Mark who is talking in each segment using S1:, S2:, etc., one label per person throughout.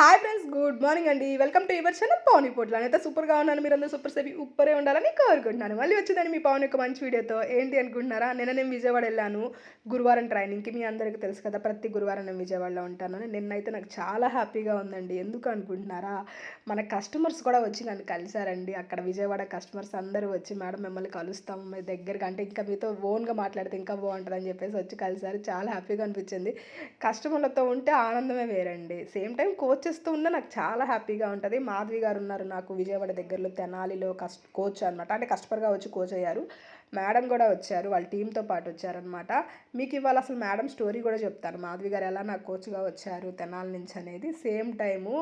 S1: Hi friends good morning అండి. Welcome to your channel Pavan Potla అయితే సూపర్గా ఉన్నాను. మీరు అందరూ సూపర్ సేపీ ఉప్పరే ఉండాలని కోరుకుంటున్నాను. మళ్ళీ వచ్చిందని మీ పవన్ యొక్క మంచి వీడియోతో. ఏంటి అనుకుంటున్నారా? నిన్న నేను విజయవాడ వెళ్ళాను. గురువారం ట్రైనింగ్కి మీ అందరికీ తెలుసు కదా ప్రతి గురువారం నేను విజయవాడలో ఉంటాను. నిన్నైతే నాకు చాలా హ్యాపీగా ఉందండి. ఎందుకు అనుకుంటున్నారా? మన కస్టమర్స్ కూడా వచ్చి నన్ను కలిశారండి. అక్కడ విజయవాడ కస్టమర్స్ అందరూ వచ్చి మేడం మిమ్మల్ని కలుస్తాము మీ దగ్గరగా అంటే ఇంకా మీతో ఓన్గా మాట్లాడితే ఇంకా బాగుంటుందని చెప్పేసి వచ్చి కలిసారు చాలా హ్యాపీగా అనిపించింది. కస్టమర్లతో ఉంటే ఆనందమే వేరండి. సేమ్ టైం కోచ్ కోచెస్తో ఉన్నా నాకు చాలా హ్యాపీగా ఉంటుంది. మాధవి గారు ఉన్నారు నాకు విజయవాడ దగ్గరలో తెనాలిలో కష్ట కోచ్ అనమాట అంటే కస్టమర్గా వచ్చి కోచ్ అయ్యారు. మేడం కూడా వచ్చారు. వాళ్ళ టీంతో పాటు వచ్చారనమాట మీకు ఇవాళ అసలు మేడం స్టోరీ కూడా చెప్తాను మాధవి గారు ఎలా నాకు కోచ్గా వచ్చారు తెనాలి నుంచి అనేది. సేమ్ టైము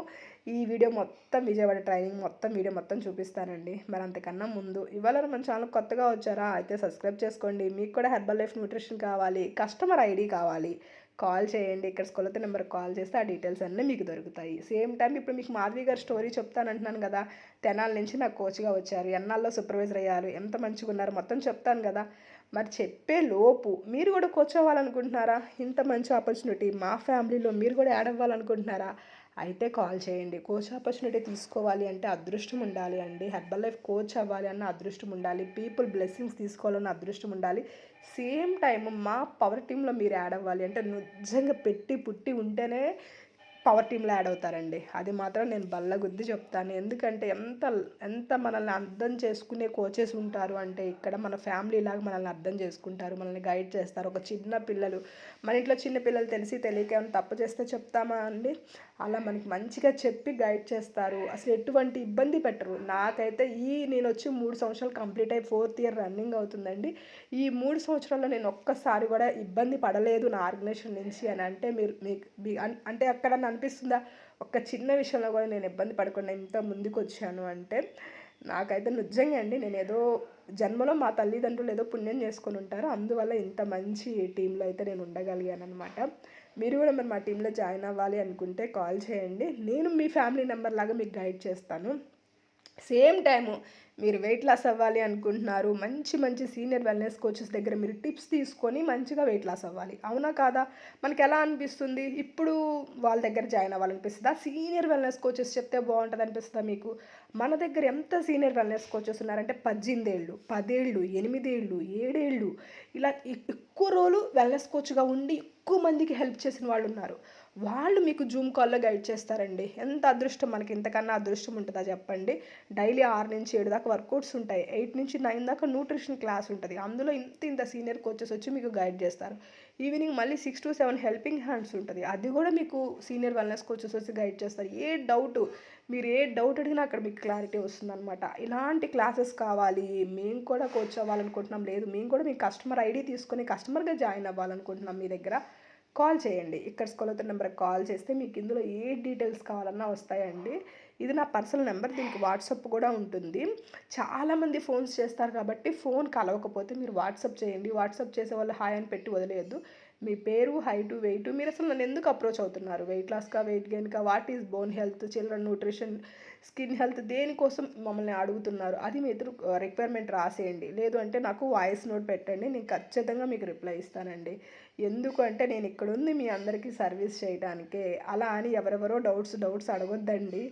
S1: ఈ వీడియో మొత్తం విజయవాడ ట్రైనింగ్ మొత్తం వీడియో మొత్తం చూపిస్తానండి. మరి అంతకన్నా ముందు. ఇవాళ మన ఛానల్ కొత్తగా వచ్చారా? అయితే సబ్స్క్రైబ్ చేసుకోండి. మీకు కూడా హెర్బల్ లైఫ్ న్యూట్రిషన్ కావాలి. కస్టమర్ ఐడి కావాలి. కాల్ చేయండి ఇక్కడ స్కూలతో నెంబర్ కాల్ చేస్తే ఆ డీటెయిల్స్ అన్నీ మీకు దొరుకుతాయి. సేమ్ టైం ఇప్పుడు మీకు మాధవి గారి స్టోరీ చెప్తానంటున్నాను కదా తెనాల నుంచి నాకు కోచ్గా వచ్చారు ఎన్నాల్లో సూపర్వైజర్ అయ్యారు ఎంత మంచిగా ఉన్నారు మొత్తం చెప్తాను కదా. మరి చెప్పే లోపు మీరు కూడా కోచ్ అవ్వాలనుకుంటున్నారా? ఇంత మంచి ఆపర్చునిటీ మా ఫ్యామిలీలో మీరు కూడా యాడ్ అవ్వాలనుకుంటున్నారా? అయితే కాల్ చేయండి. కోచ్ ఆపర్చునిటీ తీసుకోవాలి అంటే అదృష్టం ఉండాలి అండి. హెర్బల్ లైఫ్ కోచ్ అవ్వాలి అన్న అదృష్టం ఉండాలి. పీపుల్ బ్లెస్సింగ్స్ తీసుకోవాలన్న అదృష్టం ఉండాలి. సేమ్ టైం మా పవర్ టీంలో మీరు యాడ్ అవ్వాలి అంటే నిజంగా పెట్టి పుట్టి ఉంటేనే పవర్ టీంలో యాడ్ అవుతారండి. అది మాత్రం నేను బల్లగుద్ది చెప్తాను. ఎందుకంటే ఎంత ఎంత మనల్ని అర్థం చేసుకునే కోచెస్ ఉంటారు అంటే ఇక్కడ మన ఫ్యామిలీ లాగా మనల్ని అర్థం చేసుకుంటారు. మనల్ని గైడ్ చేస్తారు. ఒక చిన్న పిల్లలు మన ఇంట్లో చిన్న పిల్లలు తెలిసి తెలియక ఏమైనా తప్పు చేస్తే చెప్తామా అండి? అలా మనకి మంచిగా చెప్పి గైడ్ చేస్తారు. అసలు ఎటువంటి ఇబ్బంది పెట్టరు. నాకైతే ఈ నేను వచ్చి మూడు సంవత్సరాలు కంప్లీట్ అయ్యి ఫోర్త్ ఇయర్ రన్నింగ్ అవుతుందండి. ఈ మూడు సంవత్సరాల్లో నేను ఒక్కసారి కూడా ఇబ్బంది పడలేదు నా ఆర్గనైజేషన్ నుంచి అని. అంటే మీరు మీకు అంటే అక్కడ అనిపిస్తుందా? ఒక్క చిన్న విషయంలో కూడా నేను ఇబ్బంది పడకుండా ఇంత ముందుకు వచ్చాను అంటే నాకైతే నిజంగా అండి నేను ఏదో జన్మలో మా తల్లిదండ్రులు ఏదో పుణ్యం చేసుకొని ఉంటారు. అందువల్ల ఇంత మంచి టీంలో అయితే నేను ఉండగలిగాను అనమాట మీరు కూడా మరి మా టీంలో జాయిన్ అవ్వాలి అనుకుంటే కాల్ చేయండి. నేను మీ ఫ్యామిలీ నెంబర్ లాగా మీకు గైడ్ చేస్తాను. సేమ్ టైము మీరు వెయిట్ లాస్ అవ్వాలి అనుకుంటున్నారు. మంచి మంచి సీనియర్ వెల్నెస్ కోచెస్ దగ్గర మీరు టిప్స్ తీసుకొని మంచిగా వెయిట్ లాస్ అవ్వాలి. అవునా కాదా? మనకి ఎలా అనిపిస్తుంది? ఇప్పుడు వాళ్ళ దగ్గర జాయిన్ అవ్వాలనిపిస్తుందా? సీనియర్ వెల్నెస్ కోచెస్ చెప్తే బాగుంటుంది అనిపిస్తుందా మీకు? మన దగ్గర ఎంత సీనియర్ వెల్నెస్ కోచెస్ ఉన్నారంటే పద్దెనిమిదేళ్ళు పదేళ్ళు ఎనిమిదేళ్ళు ఏడేళ్ళు ఇలా ఎక్కువ రోజులు వెల్నెస్ కోచ్గా ఉండి ఎక్కువ మందికి హెల్ప్ చేసిన వాళ్ళు ఉన్నారు వాళ్ళు మీకు జూమ్ కాల్లో గైడ్ చేస్తారండి. ఎంత అదృష్టం మనకి ఇంతకన్నా అదృష్టం ఉంటుందా చెప్పండి. డైలీ ఆరు నుంచి ఏడు దాకా వర్కౌట్స్ ఉంటాయి. ఎయిట్ నుంచి నైన్ దాకా న్యూట్రిషన్ క్లాస్ ఉంటుంది. అందులో ఇంత ఇంత సీనియర్ కోచెస్ వచ్చి మీకు గైడ్ చేస్తారు. ఈవినింగ్ మళ్ళీ six to seven helping hands ఉంటుంది. అది కూడా మీకు సీనియర్ వెల్నెస్ కోచెస్ వచ్చి గైడ్ చేస్తారు. ఏ డౌట్ మీరు ఏ డౌట్ అడిగినా అక్కడ మీకు క్లారిటీ వస్తుందన్నమాట. ఇలాంటి క్లాసెస్ కావాలి. మేము కూడా కోచ్ అవ్వాలనుకుంటున్నాం. లేదు మేము కూడా మీ కస్టమర్ ఐడి తీసుకొని కస్టమర్గా జాయిన్ అవ్వాలనుకుంటున్నాం మీ దగ్గర. కాల్ చేయండి. ఇక్కడ స్కూలతో నెంబర్ కాల్ చేస్తే మీకు ఇందులో ఏ డీటెయిల్స్ కావాలన్నా వస్తాయండి. ఇది నా పర్సనల్ నెంబర్ దీనికి వాట్సాప్ కూడా ఉంటుంది. చాలామంది ఫోన్స్ చేస్తారు కాబట్టి ఫోన్ కలవకపోతే మీరు వాట్సాప్ చేయండి. వాట్సాప్ చేసే వాళ్ళు హాయ్ అని పెట్టి వదిలేయద్దు. మీ పేరు హైట్ వెయిట్ మీరు అసలు నన్ను ఎందుకు అప్రోచ్ అవుతున్నారు? వెయిట్ లాస్కా weight గెయిన్కా what is bone health children nutrition skin health దేనికోసం మమ్మల్ని అడుగుతున్నారు? అది మీ ఇద్దరు రిక్వైర్మెంట్ రాసేయండి. లేదు అంటే నాకు వాయిస్ నోట్ పెట్టండి నేను ఖచ్చితంగా మీకు రిప్లై ఇస్తానండి. ఎందుకు అంటే నేను ఇక్కడ ఉంది మీ అందరికీ సర్వీస్ చేయడానికే. అలా అని ఎవరెవరో డౌట్స్ డౌట్స్ అడగొద్దండి.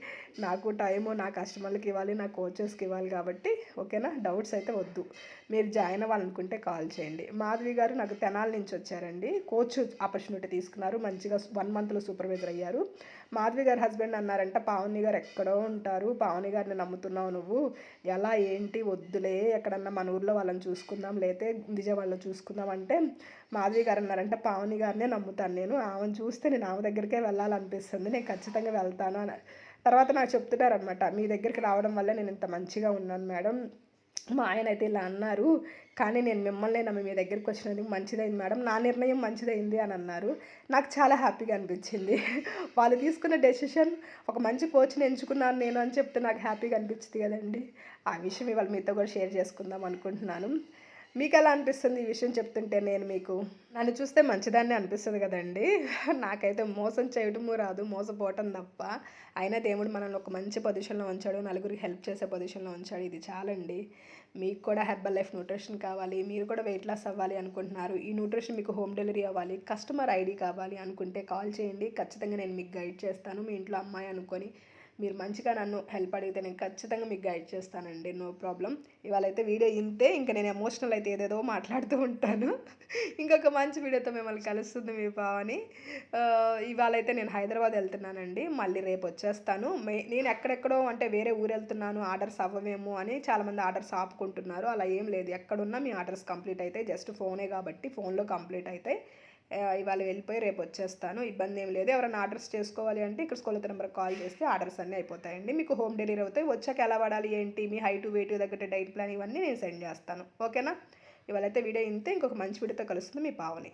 S1: నాకు టైము నా కస్టమర్లకి ఇవ్వాలి నా కోచెస్కి ఇవ్వాలి కాబట్టి ఓకేనా? డౌట్స్ అయితే వద్దు. మీరు జాయిన్ అవ్వాలనుకుంటే కాల్ చేయండి. మాధవి గారు నాకు తెనాల నుంచి వచ్చారండి. కోచ్ ఆపర్చునిటీ తీసుకున్నారు. మంచిగా వన్ మంత్లో సూపర్వైజర్ అయ్యారు. మాధవి గారి హస్బెండ్ అన్నారంట పావని గారు ఎక్కడో ఉంటారు. పావని గారిని నమ్ముతున్నావు నువ్వు. ఎలా ఏంటి వద్దులే ఎక్కడన్నా మన ఊర్లో వాళ్ళని చూసుకుందాం లేతే విజయవాడలో చూసుకుందాం అంటే మాధవి గారు అన్నారంట పావని గారినే నమ్ముతాను నేను. ఆమెను చూస్తే నేను ఆమె దగ్గరికే వెళ్ళాలనిపిస్తుంది. నేను ఖచ్చితంగా వెళ్తాను అని. తర్వాత నాకు చెప్తున్నారనమాట మీ దగ్గరికి రావడం వల్ల నేను ఇంత మంచిగా ఉన్నాను మేడం. మా ఆయన అయితే ఇలా అన్నారు. కానీ నేను మిమ్మల్ని నమ్మి మీ దగ్గరికి వచ్చినందుకు మంచిదైంది మేడం. నా నిర్ణయం మంచిదైంది అని అన్నారు. నాకు చాలా హ్యాపీగా అనిపించింది. వాళ్ళు తీసుకున్న డెసిషన్ ఒక మంచి కోచ్ని ఎంచుకున్నాను నేను అని చెప్తే నాకు హ్యాపీగా అనిపించింది కదండి. ఆ విషయం ఇవాళ మీతో కూడా షేర్ చేసుకుందాం అనుకుంటున్నాను. మీకు ఎలా అనిపిస్తుంది ఈ విషయం చెప్తుంటే నేను మీకు? నన్ను చూస్తే మంచిదాన్ని అనిపిస్తుంది కదండి. నాకైతే మోసం చేయడము రాదు మోసపోవటం తప్ప. అయినా దేవుడు మనల్ని ఒక మంచి పొజిషన్లో ఉంచాడు నలుగురికి హెల్ప్ చేసే పొజిషన్లో ఉంచాడు. ఇది చాలండి. మీకు కూడా హెర్బల్ లైఫ్ న్యూట్రిషన్ కావాలి మీరు కూడా వెయిట్ లాస్ అవ్వాలి అనుకుంటున్నారు. ఈ న్యూట్రిషన్ మీకు హోమ్ డెలివరీ అవ్వాలి కస్టమర్ ఐడి కావాలి అనుకుంటే కాల్ చేయండి. ఖచ్చితంగా నేను మీకు గైడ్ చేస్తాను. మీ ఇంట్లో అమ్మాయి అనుకొని మీరు మంచిగా నన్ను హెల్ప్ అడిగితే నేను ఖచ్చితంగా మీకు గైడ్ చేస్తానండి. నో ప్రాబ్లం ఇవాళ అయితే వీడియో ఇంతే. ఇంకా నేను ఎమోషనల్ అయితే ఏదేదో మాట్లాడుతూ ఉంటాను. ఇంకొక మంచి వీడియోతో మిమ్మల్ని కలుస్తుంది మీ పావని ఇవాళ అయితే నేను హైదరాబాద్ వెళ్తున్నానండి. మళ్ళీ రేపు వచ్చేస్తాను. మే నేను ఎక్కడెక్కడో అంటే వేరే ఊరు వెళ్తున్నాను. ఆర్డర్స్ అవ్వవేమో అని చాలామంది ఆర్డర్స్ ఆపుకుంటున్నారు. అలా ఏం లేదు. ఎక్కడున్నా మీ ఆర్డర్స్ కంప్లీట్ అయితే జస్ట్ ఫోనే కాబట్టి ఫోన్లో కంప్లీట్ అయితే ఇవాళ వెళ్ళిపోయి రేపు వచ్చేస్తాను. ఇబ్బంది ఏం లేదు. ఎవరైనా ఆర్డర్స్ చేసుకోవాలి అంటే ఇక్కడ స్కూల్ నెంబర్ కాల్ చేస్తే ఆర్డర్స్ అన్నీ అయిపోతాయండి. మీకు హోమ్ డెలివరీ అవుతాయి వచ్చాక ఎలా వాడాలి ఏంటి మీ హైట్ వెయిట్ తగ్గట్టు డైట్ ప్లాన్ ఇవన్నీ నేను సెండ్ చేస్తాను. ఓకేనా ఇవాళ అయితే వీడియో ఇంతే. ఇంకొక మంచి వీడియోతో కలుస్తుంది మీ పావని.